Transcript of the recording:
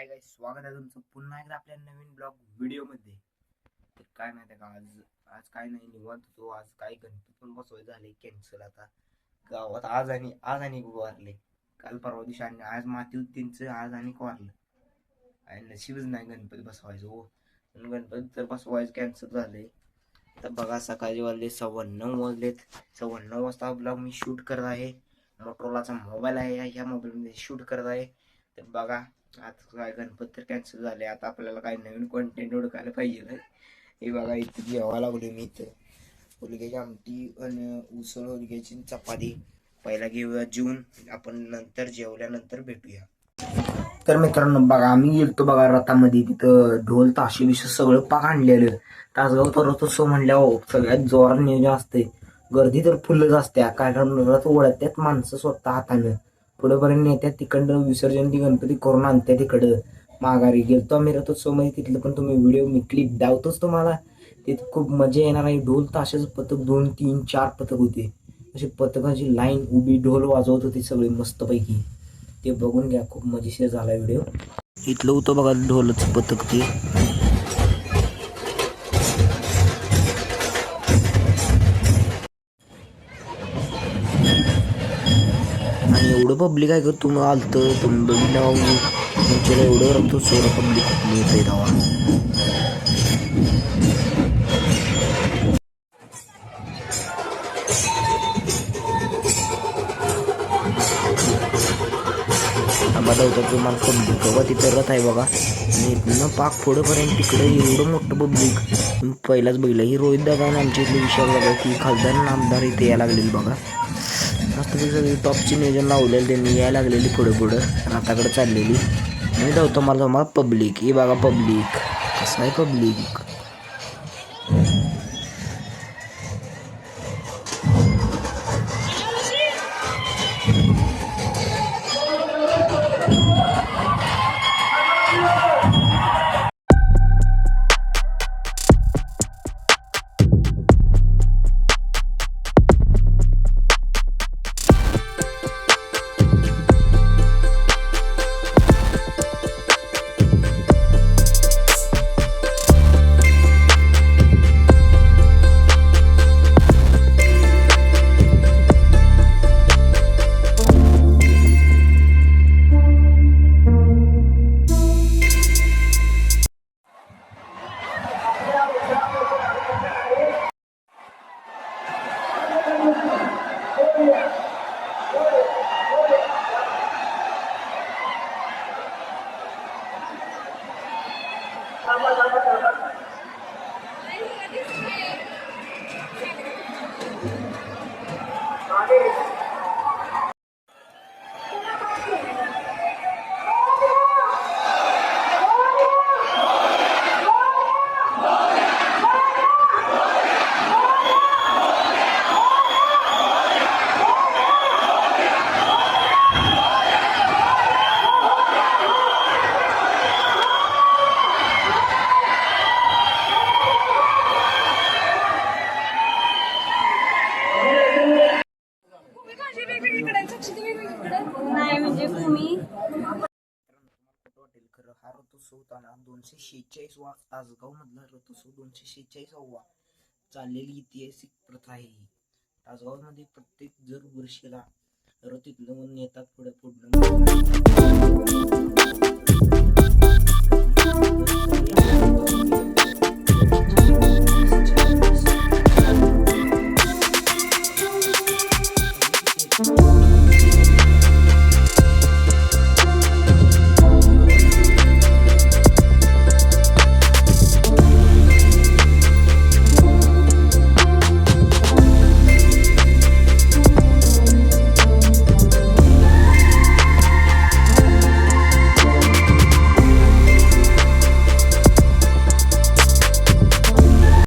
काय स्वागत आहे तुमचं पुन्हा एकदा आपल्या नवीन ब्लॉग व्हिडिओमध्ये तर काय माहिती का आज आज काय नाही निवांत होतो आज काय गणपती पण बसवायचं झाले कॅन्सल आता. गावात आज आणि आज आणि वारले. काल परवा दिवशी आणि आज माती होती त्यांचं आज आणि वारलं. आणि नशीबच नाही गणपती बसवायचं हो. गणपती तर बसवायचं कॅन्सल झाले तर बघा सकाळी वाजले सव्वा नऊ वाजलेत. सव्वा नऊ वाजता ब्लॉग मी शूट करत आहे. मोटरोलाचा मोबाईल आहे ह्या मोबाईलमध्ये शूट करत आहे. तर बघा आता काय गणपती तर कॅन्सल झाले. आता आपल्याला काही नवीन कॉन्टेंट ओळखायला पाहिजे हे बघा इथं जेव्हा लागलो मी इथं. हुलग्याची आमटी आणि उसळ उलग्याची चपाती. पहिला घेऊया जेवून. आपण नंतर जेवल्यानंतर भेटूया. तर मित्रांनो बघा आम्ही गेलतो बघा रथामध्ये. तिथं ढोल ताशे बिश सगळं पाक आणलेलं. तासगाव परत सो म्हणल्यावर सगळ्यात जोरात नियोजन असते गर्दी तर फुलच असते कारण रथ ओढत्यात माणसं स्वतः हातानं. पुढेपर्यंत नेत्या तिकडं विसर्जन ती गणपती करून आणत्या तिकडं. माघारी गेलतो आम्ही रथोत्सवमध्ये तिथलं पण तुम्ही व्हिडिओ मी क्लिप दावतोच तुम्हाला. तिथे खूप मजा येणार आहे. ढोल ताशाचं पथक दोन तीन चार पथक होते. अशी पथकाची लाईन उभी ढोल वाजवत होती सगळी मस्तपैकी. ते बघून घ्या खूप मजेशीर झाला व्हिडिओ. इथलं होतं बघा ढोलच पथक ते. एवढं पब्लिक आहे का? तुम्ही आलतं तुम्ही बघितलं तुमच्याला एवढं रक्त सोडं पब्लिक येत आहे तेव्हा आम्हाला होतं तुम्हाला पब्लिक बघा तिथं रथ आहे बघा. आणि इथनं पाक पुढेपर्यंत तिकडे एवढं मोठं पब्लिक पहिलाच बघितलं. ही रोहित दादा आणि आमच्या इथले विषय बघा की खासदार आणि आमदार इथे यायला लागलेली बघा. मस्तपैकी सगळी टॉपची नियोजन लावलेलं त्यांनी यायला लागलेली पुढे पुढं. रथाकडे चाललेली. मी धावतो मला तुम्हाला पब्लिक हे बघा पब्लिक कसं आहे पब्लिक नाही म्हणजे खरं हा ऋतुस्व होताना दोनशे शेहेचाळीस वा तासगाव मधला ऋतुस्व दोनशे शेहेचाळीस वा. चाललेली ऐतिहासिक प्रथा आहे ही. तासगावमध्ये प्रत्येक जर वर्षीला रथीतलं नेतात पुढे पुढं.